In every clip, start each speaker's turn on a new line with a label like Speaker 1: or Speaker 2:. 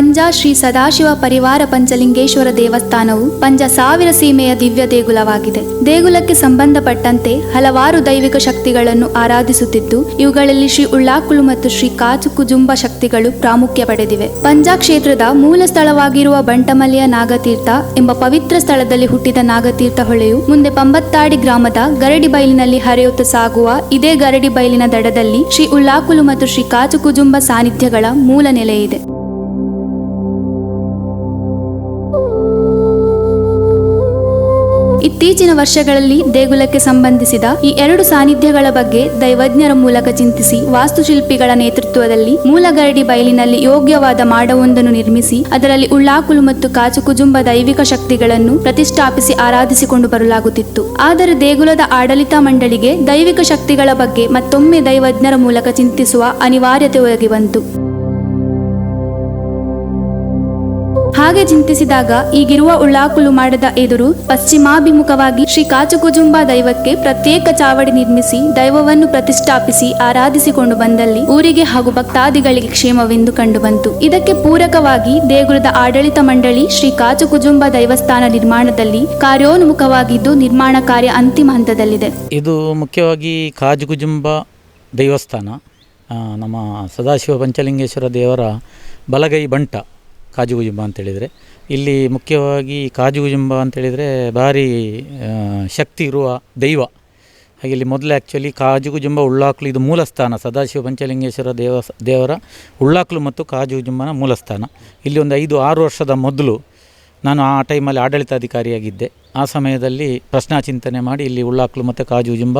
Speaker 1: ಪಂಜ ಶ್ರೀ ಸದಾಶಿವ ಪರಿವಾರ ಪಂಚಲಿಂಗೇಶ್ವರ ದೇವಸ್ಥಾನವು ಪಂಜ ಸಾವಿರ ಸೀಮೆಯ ದಿವ್ಯ ದೇಗುಲವಾಗಿದೆ. ದೇಗುಲಕ್ಕೆ ಸಂಬಂಧಪಟ್ಟಂತೆ ಹಲವಾರು ದೈವಿಕ ಶಕ್ತಿಗಳನ್ನು ಆರಾಧಿಸುತ್ತಿದ್ದು, ಇವುಗಳಲ್ಲಿ ಶ್ರೀ ಉಳ್ಳಾಕುಲು ಮತ್ತು ಶ್ರೀ ಕಾಚು ಕುಜುಂಬ ಶಕ್ತಿಗಳು ಪ್ರಾಮುಖ್ಯ ಪಡೆದಿವೆ. ಪಂಜಾ ಕ್ಷೇತ್ರದ ಮೂಲ ಸ್ಥಳವಾಗಿರುವ ಬಂಟಮಲೆಯ ನಾಗತೀರ್ಥ ಎಂಬ ಪವಿತ್ರ ಸ್ಥಳದಲ್ಲಿ ಹುಟ್ಟಿದ ನಾಗತೀರ್ಥ ಹೊಳೆಯು ಮುಂದೆ ಪಂಬತ್ತಾಡಿ ಗ್ರಾಮದ ಗರಡಿ ಬೈಲಿನಲ್ಲಿ ಹರಿಯುತ್ತಾ ಸಾಗುವ ಇದೇ ಗರಡಿ ಬೈಲಿನ ದಡದಲ್ಲಿ ಶ್ರೀ ಉಳ್ಳಾಕುಲು ಮತ್ತು ಶ್ರೀ ಕಾಚು ಕುಜುಂಬ ಸಾನ್ನಿಧ್ಯಗಳ ಮೂಲ ನೆಲೆಯಿದೆ. ಇತ್ತೀಚಿನ ವರ್ಷಗಳಲ್ಲಿ ದೇಗುಲಕ್ಕೆ ಸಂಬಂಧಿಸಿದ ಈ ಎರಡು ಸಾನ್ನಿಧ್ಯಗಳ ಬಗ್ಗೆ ದೈವಜ್ಞರ ಮೂಲಕ ಚಿಂತಿಸಿ ವಾಸ್ತುಶಿಲ್ಪಿಗಳ ನೇತೃತ್ವದಲ್ಲಿ ಮೂಲಗರಡಿ ಬಯಲಿನಲ್ಲಿ ಯೋಗ್ಯವಾದ ಮಾಡವೊಂದನ್ನು ನಿರ್ಮಿಸಿ ಅದರಲ್ಲಿ ಉಳ್ಳಾಕುಲು ಮತ್ತು ಕಾಚು ಕುಜುಂಬ ದೈವಿಕ ಶಕ್ತಿಗಳನ್ನು ಪ್ರತಿಷ್ಠಾಪಿಸಿ ಆರಾಧಿಸಿಕೊಂಡು ಬರಲಾಗುತ್ತಿತ್ತು. ಆದರೆ ದೇಗುಲದ ಆಡಳಿತ ಮಂಡಳಿಗೆ ದೈವಿಕ ಶಕ್ತಿಗಳ ಬಗ್ಗೆ ಮತ್ತೊಮ್ಮೆ ದೈವಜ್ಞರ ಮೂಲಕ ಚಿಂತಿಸುವ ಅನಿವಾರ್ಯತೆ ಒದಗಿ ಬಂತು. ಹಾಗೆ ಚಿಂತಿಸಿದಾಗ ಈಗಿರುವ ಉಳ್ಳಾಕುಲು ಮಾಡದ ಎದುರು ಪಶ್ಚಿಮಾಭಿಮುಖವಾಗಿ ಶ್ರೀ ಕಾಚುಕುಜುಂಬ ದೈವಕ್ಕೆ ಪ್ರತ್ಯೇಕ ಚಾವಡಿ ನಿರ್ಮಿಸಿ ದೈವವನ್ನು ಪ್ರತಿಷ್ಠಾಪಿಸಿ ಆರಾಧಿಸಿಕೊಂಡು ಬಂದಲ್ಲಿ ಊರಿಗೆ ಹಾಗೂ ಭಕ್ತಾದಿಗಳಿಗೆ ಕ್ಷೇಮವೆಂದು ಕಂಡುಬಂತು. ಇದಕ್ಕೆ ಪೂರಕವಾಗಿ ದೇಗುಲದ ಆಡಳಿತ ಮಂಡಳಿ ಶ್ರೀ ಕಾಚುಕುಜುಂಬ ದೈವಸ್ಥಾನ ನಿರ್ಮಾಣದಲ್ಲಿ ಕಾರ್ಯೋನ್ಮುಖವಾಗಿದ್ದು ನಿರ್ಮಾಣ ಕಾರ್ಯ ಅಂತಿಮ ಹಂತದಲ್ಲಿದೆ.
Speaker 2: ಇದು ಮುಖ್ಯವಾಗಿ ಕಾಜುಕುಜುಂಬ ದೇವಸ್ಥಾನ ನಮ್ಮ ಸದಾಶಿವ ಪಂಚಲಿಂಗೇಶ್ವರ ದೇವರ ಬಲಗೈ ಬಂಟ. ಕಾಜುಗುಜುಂಬ ಅಂತೇಳಿದರೆ ಇಲ್ಲಿ ಮುಖ್ಯವಾಗಿ ಕಾಜುಗುಜುಂಬ ಅಂತೇಳಿದರೆ ಭಾರಿ ಶಕ್ತಿ ಇರುವ ದೈವ. ಹಾಗೆ ಇಲ್ಲಿ ಮೊದಲು ಆ್ಯಕ್ಚುಲಿ ಕಾಜುಗುಜುಂಬ ಉಳ್ಳಾಕ್ಲು ಇದು ಮೂಲಸ್ಥಾನ. ಸದಾಶಿವ ಪಂಚಲಿಂಗೇಶ್ವರ ದೇವ, ದೇವರ ಉಳ್ಳಾಕ್ಲು ಮತ್ತು ಕಾಜುಗುಜುಂಬನ ಮೂಲಸ್ಥಾನ. ಇಲ್ಲಿ ಒಂದು ಐದು, ಆರು ವರ್ಷದ ಮೊದಲು ನಾನು ಆ ಟೈಮಲ್ಲಿ ಆಡಳಿತಾಧಿಕಾರಿಯಾಗಿದ್ದೆ. ಆ ಸಮಯದಲ್ಲಿ ಪ್ರಶ್ನಾಚಿಂತನೆ ಮಾಡಿ ಇಲ್ಲಿ ಉಳ್ಳಾಕ್ಲು ಮತ್ತು ಕಾಜುಜುಂಬ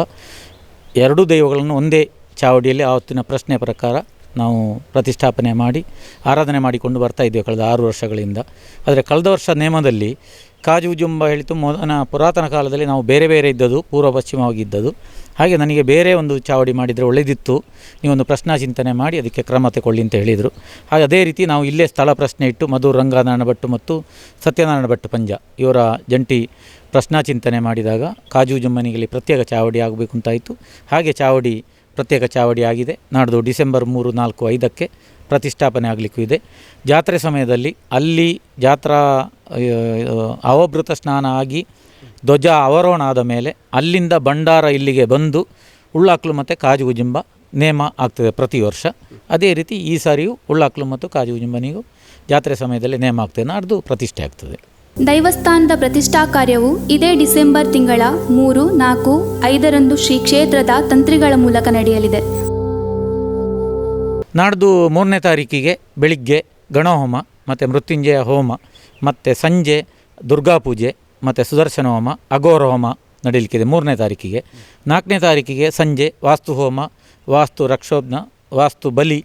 Speaker 2: ಎರಡೂ ದೈವಗಳನ್ನು ಒಂದೇ ಚಾವಡಿಯಲ್ಲಿ ಆವತ್ತಿನ ಪ್ರಶ್ನೆ ಪ್ರಕಾರ ನಾವು ಪ್ರತಿಷ್ಠಾಪನೆ ಮಾಡಿ, ಆರಾಧನೆ ಮಾಡಿಕೊಂಡು ಬರ್ತಾ ಇದ್ದೇವೆ ಕಳೆದ ಆರು ವರ್ಷಗಳಿಂದ. ಆದರೆ ಕಳೆದ ವರ್ಷ ನೇಮದಲ್ಲಿ ಕಾಜು ಜುಂಬ ಹೇಳಿತು ಮೊದಲ ಪುರಾತನ ಕಾಲದಲ್ಲಿ ನಾವು ಬೇರೆ ಬೇರೆ ಇದ್ದದ್ದು, ಪೂರ್ವ ಪಶ್ಚಿಮವಾಗಿದ್ದದ್ದು ಹಾಗೆ ನನಗೆ ಬೇರೆ ಒಂದು ಚಾವಡಿ ಮಾಡಿದರೆ ಒಳ್ಳೆಯದಿತ್ತು ನೀವೊಂದು ಪ್ರಶ್ನಾ ಚಿಂತನೆ ಮಾಡಿ ಅದಕ್ಕೆ ಕ್ರಮ ತಗೊಳ್ಳಿ ಅಂತ ಹೇಳಿದರು. ಹಾಗೆ ಅದೇ ರೀತಿ ನಾವು ಇಲ್ಲೇ ಸ್ಥಳ ಪ್ರಶ್ನೆ ಇಟ್ಟು, ಮಧು ರಂಗನಾರಾಯಣ ಭಟ್ಟು ಮತ್ತು ಸತ್ಯನಾರಾಯಣ ಭಟ್ಟು ಪಂಜ, ಇವರ ಜಂಟಿ ಪ್ರಶ್ನಾಚಿಂತನೆ ಮಾಡಿದಾಗ ಕಾಜು ಜುಮ್ಮನಿಗೆ ಪ್ರತ್ಯೇಕ ಚಾವಡಿ ಆಗಬೇಕು ಅಂತಾಯಿತು ಹಾಗೆ ಚಾವಡಿ ಪ್ರತ್ಯೇಕ ಚಾವಡಿ ಆಗಿದೆ. ನಾಡ್ದು ಡಿಸೆಂಬರ್ ಮೂರು, ನಾಲ್ಕು, ಐದಕ್ಕೆ ಪ್ರತಿಷ್ಠಾಪನೆ ಆಗಲಿಕ್ಕೂ ಇದೆ. ಜಾತ್ರೆ ಸಮಯದಲ್ಲಿ ಅಲ್ಲಿ ಜಾತ್ರಾ ಅವಭೃತ ಸ್ನಾನ ಆಗಿ ಧ್ವಜ ಅವರೋಹಣ ಆದ ಮೇಲೆ ಅಲ್ಲಿಂದ ಭಂಡಾರ ಇಲ್ಲಿಗೆ ಬಂದು ಉಳ್ಳಾಕ್ಲು ಮತ್ತು ಕಾಜುಗುಜಿಂಬ ನೇಮ ಆಗ್ತದೆ ಪ್ರತಿ ವರ್ಷ. ಅದೇ ರೀತಿ ಈ ಸಾರಿಯೂ ಉಳ್ಳಾಕ್ಲು ಮತ್ತು ಕಾಜುಗುಜಿಂಬನಿಗೂ ಜಾತ್ರೆ ಸಮಯದಲ್ಲಿ ನೇಮ ಆಗ್ತದೆ. ನಾಡ್ದು ಪ್ರತಿಷ್ಠೆ ಆಗ್ತದೆ.
Speaker 1: ದೈವಸ್ಥಾನದ ಪ್ರತಿಷ್ಠಾ ಕಾರ್ಯವು ಇದೇ ಡಿಸೆಂಬರ್ ತಿಂಗಳ ಮೂರು, ನಾಲ್ಕು, ಐದರಂದು ಶ್ರೀ ಕ್ಷೇತ್ರದ ತಂತ್ರಿಗಳ ಮೂಲಕ ನಡೆಯಲಿದೆ.
Speaker 2: ನಾಡ್ದು ಮೂರನೇ ತಾರೀಕಿಗೆ ಬೆಳಿಗ್ಗೆ ಗಣಹೋಮ, ಮತ್ತು ಮೃತ್ಯುಂಜಯ ಹೋಮ, ಮತ್ತು ಸಂಜೆ ದುರ್ಗಾ ಪೂಜೆ, ಮತ್ತು ಸುದರ್ಶನ ಹೋಮ, ಅಘೋರ ಹೋಮ ನಡೀಲಿಕ್ಕಿದೆ ಮೂರನೇ ತಾರೀಕಿಗೆ. ನಾಲ್ಕನೇ ತಾರೀಕಿಗೆ ಸಂಜೆ ವಾಸ್ತು ಹೋಮ, ವಾಸ್ತು ರಕ್ಷೋಬ್ನ, ವಾಸ್ತು ಬಲಿ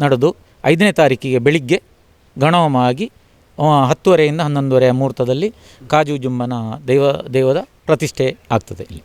Speaker 2: ನಡೆದು ಐದನೇ ತಾರೀಕಿಗೆ ಬೆಳಿಗ್ಗೆ ಗಣಹೋಮ ಆಗಿ ಹತ್ತುವರೆಯಿಂದ ಹನ್ನೊಂದುವರೆಯ ಮುಹೂರ್ತದಲ್ಲಿ ಕಾಜು ಜುಂಬನ ದೈವ, ದೈವದ ಪ್ರತಿಷ್ಠೆ ಆಗ್ತದೆ ಇಲ್ಲಿ.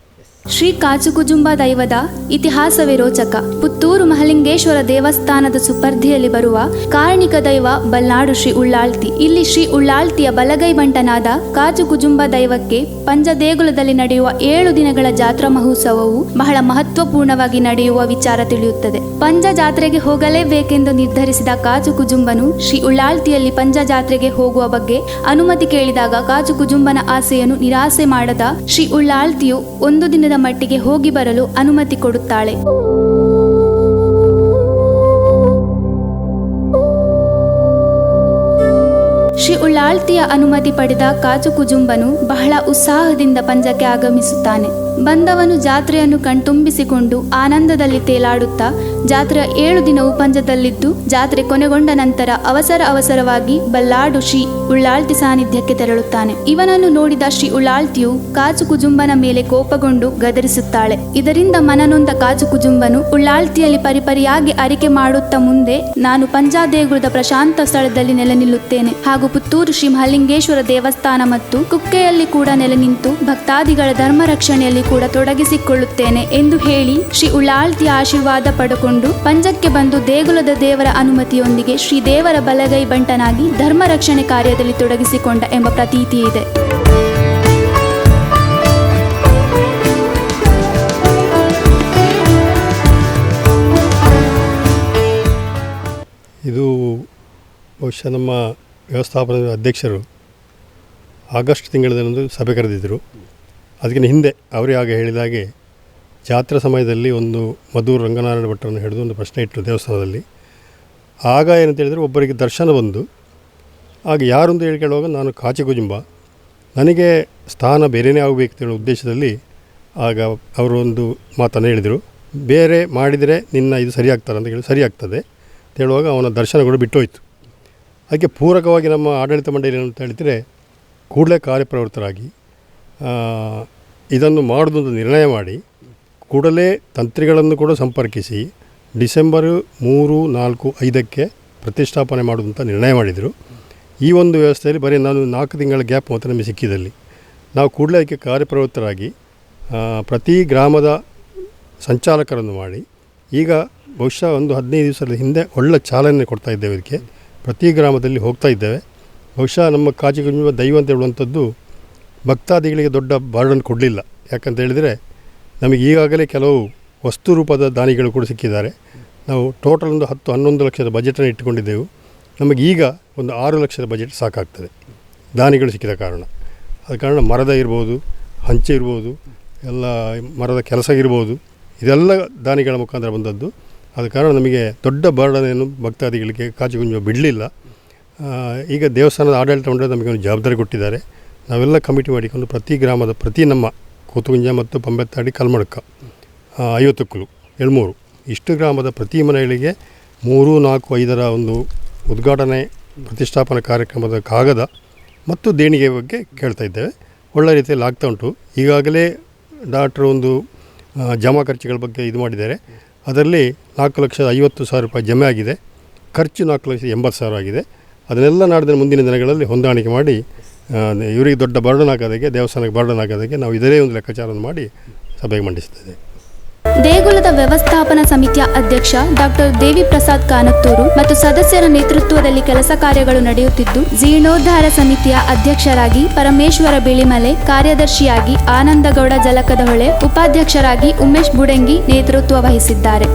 Speaker 1: ಶ್ರೀ ಕಾಚುಕುಜುಂಬ ದೈವದ ಇತಿಹಾಸ ವಿರೋಚಕ ಪುತ್ತೂರು ಮಹಲಿಂಗೇಶ್ವರ ದೇವಸ್ಥಾನದ ಸುಪರ್ಧಿಯಲ್ಲಿ ಬರುವ ಕಾರಣಿಕ ದೈವ ಬಲ್ನಾಡು ಶ್ರೀ ಉಳ್ಳಾಳ್ತಿ. ಇಲ್ಲಿ ಶ್ರೀ ಉಳ್ಳಾಳ್ತಿಯ ಬಲಗೈ ಬಂಟನಾದ ಕಾಚುಕುಜುಂಬ ದೈವಕ್ಕೆ ಪಂಜ ದೇಗುಲದಲ್ಲಿ ನಡೆಯುವ ಏಳು ದಿನಗಳ ಜಾತ್ರಾ ಮಹೋತ್ಸವವು ಬಹಳ ಮಹತ್ವಪೂರ್ಣವಾಗಿ ನಡೆಯುವ ವಿಚಾರ ತಿಳಿಯುತ್ತದೆ. ಪಂಜ ಜಾತ್ರೆಗೆ ಹೋಗಲೇಬೇಕೆಂದು ನಿರ್ಧರಿಸಿದ ಕಾಜು ಕುಜುಂಬನು ಶ್ರೀ ಉಳ್ಳಾಳ್ತಿಯಲ್ಲಿ ಪಂಜ ಜಾತ್ರೆಗೆ ಹೋಗುವ ಬಗ್ಗೆ ಅನುಮತಿ ಕೇಳಿದಾಗ ಕಾಜು ಕುಜುಂಬನ ಆಸೆಯನ್ನು ನಿರಾಸೆ ಮಾಡದ ಶ್ರೀ ಉಳ್ಳಾಳ್ತಿಯು ಒಂದು ದಿನದ ಮಟ್ಟಿಗೆ ಹೋಗಿ ಬರಲು ಅನುಮತಿ ಕೊಡುತ್ತಾಳೆ. ಶ್ರೀ ಉಳ್ಳಾಳ್ತಿಯ ಅನುಮತಿ ಪಡೆದ ಕಾಚು ಕುಜುಂಬನು ಬಹಳ ಉತ್ಸಾಹದಿಂದ ಪಂಜಕ್ಕೆ ಆಗಮಿಸುತ್ತಾನೆ. ಬಂದವನು ಜಾತ್ರೆಯನ್ನು ಕಣ್ತುಂಬಿಸಿಕೊಂಡು ಆನಂದದಲ್ಲಿ ತೇಲಾಡುತ್ತಾ ಜಾತ್ರೆಯ ಏಳು ದಿನವು ಪಂಜದಲ್ಲಿದ್ದು ಜಾತ್ರೆ ಕೊನೆಗೊಂಡ ನಂತರ ಅವಸರ ಅವಸರವಾಗಿ ಬಲ್ಲಾಡು ಶ್ರೀ ಉಳ್ಳಾಳ್ತಿ ಸಾನ್ನಿಧ್ಯಕ್ಕೆ ತೆರಳುತ್ತಾನೆ. ಇವನನ್ನು ನೋಡಿದ ಶ್ರೀ ಉಳ್ಳಾಳ್ತಿಯು ಕಾಚು ಕುಜುಂಬನ ಮೇಲೆ ಕೋಪಗೊಂಡು ಗದರಿಸುತ್ತಾಳೆ. ಇದರಿಂದ ಮನನೊಂದ ಕಾಚು ಕುಜುಂಬನು ಉಳ್ಳಾಳ್ತಿಯಲ್ಲಿ ಪರಿಪರಿಯಾಗಿ ಅರಿಕೆ ಮಾಡುತ್ತಾ ಮುಂದೆ ನಾನು ಪಂಜಾದೇಗುಲದ ಪ್ರಶಾಂತ ಸ್ಥಳದಲ್ಲಿ ನೆಲೆ ನಿಲ್ಲುತ್ತೇನೆ ಹಾಗೂ ಪುತ್ತೂರು ಶ್ರೀ ಮಹಲಿಂಗೇಶ್ವರ ದೇವಸ್ಥಾನ ಮತ್ತು ಕುಕ್ಕೆಯಲ್ಲಿ ಕೂಡ ನೆಲೆ ನಿಂತು ಭಕ್ತಾದಿಗಳ ಧರ್ಮ ರಕ್ಷಣೆಯಲ್ಲಿ ಕೂಡ ತೊಡಗಿಸಿಕೊಳ್ಳುತ್ತೇನೆ ಎಂದು ಹೇಳಿ ಶ್ರೀ ಉಳಾಳ್ತಿ ಆಶೀರ್ವಾದ ಪಡೆಕೊಂಡು ಪಂಜಕ್ಕೆ ಬಂದು ದೇಗುಲದ ದೇವರ ಅನುಮತಿಯೊಂದಿಗೆ ಶ್ರೀ ದೇವರ ಬಲಗೈ ಬಂಟನಾಗಿ ಧರ್ಮ ರಕ್ಷಣೆ ಕಾರ್ಯದಲ್ಲಿ ತೊಡಗಿಸಿಕೊಂಡ ಎಂಬ ಪ್ರತೀತಿ ಇದೆ.
Speaker 3: ಇದು ಬಹುಶಃ ನಮ್ಮ ವ್ಯವಸ್ಥಾಪನಾ ಅಧ್ಯಕ್ಷರು ಆಗಸ್ಟ್ ತಿಂಗಳದಂದು ಸಭೆ ಕರೆದಿದ್ದರು. ಅದಕ್ಕಿಂತ ಹಿಂದೆ ಅವರೇ ಆಗ ಹೇಳಿದ ಹಾಗೆ ಜಾತ್ರಾ ಸಮಯದಲ್ಲಿ ಒಂದು ಮಧುರ್ ರಂಗನಾರಾಯಣ ಭಟ್ಟರನ್ನು ಹಿಡಿದು ಒಂದು ಪ್ರಶ್ನೆ ಇಟ್ಟರು ದೇವಸ್ಥಾನದಲ್ಲಿ. ಆಗ ಏನಂತ ಹೇಳಿದರೆ ಒಬ್ಬರಿಗೆ ದರ್ಶನ ಬಂದು, ಆಗ ಯಾರು ಅಂತ ಹೇಳಿ ಕೇಳುವಾಗ ನಾನು ಕಾಚಿಗುಜುಂಬ ನನಗೆ ಸ್ಥಾನ ಬೇರೆಯೇ ಆಗಬೇಕು ಅಂತ ಹೇಳೋ ಉದ್ದೇಶದಲ್ಲಿ ಆಗ ಅವರು ಒಂದು ಮಾತನ್ನು ಹೇಳಿದರು. ಬೇರೆ ಮಾಡಿದರೆ ನಿನ್ನ ಇದು ಸರಿಯಾಗ್ತಾರೆ ಅಂತ ಹೇಳಿ ಸರಿಯಾಗ್ತದೆ ಅಂತ ಹೇಳುವಾಗ ಅವನ ದರ್ಶನ ಕೂಡ ಬಿಟ್ಟೋಯ್ತು. ಅದಕ್ಕೆ ಪೂರಕವಾಗಿ ನಮ್ಮ ಆಡಳಿತ ಮಂಡಳಿ ಏನಂತ ಹೇಳಿದರೆ ಕೂಡಲೇ ಕಾರ್ಯಪ್ರವೃತ್ತರಾಗಿ ಇದನ್ನು ಮಾಡೋದು ನಿರ್ಣಯ ಮಾಡಿ ಕೂಡಲೇ ತಂತ್ರಿಗಳನ್ನು ಕೂಡ ಸಂಪರ್ಕಿಸಿ ಡಿಸೆಂಬರ್ ಮೂರು, ನಾಲ್ಕು, ಐದಕ್ಕೆ ಪ್ರತಿಷ್ಠಾಪನೆ ಮಾಡುವಂಥ ನಿರ್ಣಯ ಮಾಡಿದರು. ಈ ಒಂದು ವ್ಯವಸ್ಥೆಯಲ್ಲಿ ಬರೀ ನಾನು ನಾಲ್ಕು ತಿಂಗಳ ಗ್ಯಾಪ್ ಮಾತ್ರ ನಮಗೆ ಸಿಕ್ಕಿದಲ್ಲಿ ನಾವು ಕೂಡಲೇ ಅದಕ್ಕೆ ಕಾರ್ಯಪ್ರವೃತ್ತರಾಗಿ ಪ್ರತಿ ಗ್ರಾಮದ ಸಂಚಾಲಕರನ್ನು ಮಾಡಿ ಈಗ ಬಹುಶಃ ಒಂದು ಹದಿನೈದು ದಿವಸದ ಹಿಂದೆ ಒಳ್ಳೆ ಚಾಲನೆ ಕೊಡ್ತಾ ಇದ್ದೇವೆ ಇದಕ್ಕೆ. ಪ್ರತಿ ಗ್ರಾಮದಲ್ಲಿ ಹೋಗ್ತಾ ಇದ್ದೇವೆ. ಬಹುಶಃ ನಮ್ಮ ಕಾಚಿಗುಂಜುವ ದೈವ ಅಂತ ಹೇಳುವಂಥದ್ದು ಭಕ್ತಾದಿಗಳಿಗೆ ದೊಡ್ಡ ಬಾರ್ಡನ್ ಕೊಡಲಿಲ್ಲ. ಯಾಕಂತ ಹೇಳಿದರೆ ನಮಗೆ ಈಗಾಗಲೇ ಕೆಲವು ವಸ್ತು ರೂಪದ ದಾನಿಗಳು ಕೂಡ ಸಿಕ್ಕಿದ್ದಾರೆ. ನಾವು ಟೋಟಲ್ ಒಂದು ಹತ್ತು ಹನ್ನೊಂದು ಲಕ್ಷದ ಬಜೆಟನ್ನು ಇಟ್ಟುಕೊಂಡಿದ್ದೆವು. ನಮಗೆ ಈಗ ಒಂದು ಆರು ಲಕ್ಷದ ಬಜೆಟ್ ಸಾಕಾಗ್ತದೆ. ದಾನಿಗಳು ಸಿಕ್ಕಿದ ಕಾರಣ. ಆದ ಕಾರಣ ಮರದ ಇರ್ಬೋದು, ಹಂಚೆ ಇರ್ಬೋದು, ಎಲ್ಲ ಮರದ ಕೆಲಸ ಇರ್ಬೋದು, ಇದೆಲ್ಲ ದಾನಿಗಳ ಮುಖಾಂತರ ಬಂದದ್ದು. ಆದ ಕಾರಣ ನಮಗೆ ದೊಡ್ಡ ಬರ್ಡನೇನು ಭಕ್ತಾದಿಗಳಿಗೆ ಕಾಚುಗುಂಜ ಬಿಡಲಿಲ್ಲ. ಈಗ ದೇವಸ್ಥಾನದ ಆಡಳಿತ ಮಂಡಳಿ ನಮಗೆ ಒಂದು ಜವಾಬ್ದಾರಿ ಕೊಟ್ಟಿದ್ದಾರೆ. ನಾವೆಲ್ಲ ಕಮಿಟಿ ಮಾಡಿಕೊಂಡು ಪ್ರತಿ ಗ್ರಾಮದ, ಪ್ರತಿ ನಮ್ಮ ಕೂತುಗುಂಜ ಮತ್ತು ಪಂಬೆತ್ತಾಡಿ ಕಲ್ಮಡಕ ಐವತ್ತು ಐವತ್ತುಕ್ಕಲು ಎಳ್ಮೂರು ಇಷ್ಟು ಗ್ರಾಮದ ಪ್ರತಿ ಮನೆಗಳಿಗೆ ಮೂರು, ನಾಲ್ಕು, ಐದರ ಒಂದು ಉದ್ಘಾಟನೆ, ಪ್ರತಿಷ್ಠಾಪನಾ ಕಾರ್ಯಕ್ರಮದ ಕಾಗದ ಮತ್ತು ದೇಣಿಗೆ ಬಗ್ಗೆ ಕೇಳ್ತಾ ಇದ್ದೇವೆ. ಒಳ್ಳೆ ರೀತಿಯಲ್ಲಿ ಆಗ್ತಾ ಉಂಟು. ಈಗಾಗಲೇ ಡಾಕ್ಟ್ರು ಒಂದು ಜಮಾ ಖರ್ಚುಗಳ ಬಗ್ಗೆ ಇದು ಮಾಡಿದ್ದಾರೆ. ಅದರಲ್ಲಿ ನಾಲ್ಕು ಲಕ್ಷದ ಐವತ್ತು ಸಾವಿರ ರೂಪಾಯಿ ಜಮೆ ಆಗಿದೆ. ಖರ್ಚು ನಾಲ್ಕು ಲಕ್ಷದ ಎಂಬತ್ತು ಸಾವಿರ ಆಗಿದೆ. ಅದನ್ನೆಲ್ಲ ನಾಡಿದ ಮುಂದಿನ ದಿನಗಳಲ್ಲಿ ಹೊಂದಾಣಿಕೆ ಮಾಡಿ ಇವರಿಗೆ ದೊಡ್ಡ ಬರ್ಡನ್ ಆಗೋದಕ್ಕೆ ದೇವಸ್ಥಾನಕ್ಕೆ ಬರ್ಡನ್ ಆಗೋದಕ್ಕೆ ನಾವು ಇದರೇ ಒಂದು ಲೆಕ್ಕಾಚಾರವನ್ನು ಮಾಡಿ ಸಭೆಗೆ ಮಂಡಿಸ್ತಿದ್ದೇವೆ
Speaker 1: ದೇಗುಲದ ವ್ಯವಸ್ಥಾಪನಾ ಸಮಿತಿಯ ಅಧ್ಯಕ್ಷ ಡಾಕ್ಟರ್ ದೇವಿ ಪ್ರಸಾದ್ ಕಾನತ್ತೂರು ಮತ್ತು ಸದಸ್ಯರ ನೇತೃತ್ವದಲ್ಲಿ ಕೆಲಸ ಕಾರ್ಯಗಳು ನಡೆಯುತ್ತಿದ್ದು, ಜೀರ್ಣೋದ್ಧಾರ ಸಮಿತಿಯ ಅಧ್ಯಕ್ಷರಾಗಿ ಪರಮೇಶ್ವರ ಬಿಳಿಮಲೆ, ಕಾರ್ಯದರ್ಶಿಯಾಗಿ ಆನಂದಗೌಡ ಜಲಕದಹೊಳೆ, ಉಪಾಧ್ಯಕ್ಷರಾಗಿ ಉಮೇಶ್ ಬುಡಂಗಿ ನೇತೃತ್ವ ವಹಿಸಿದ್ದಾರೆ.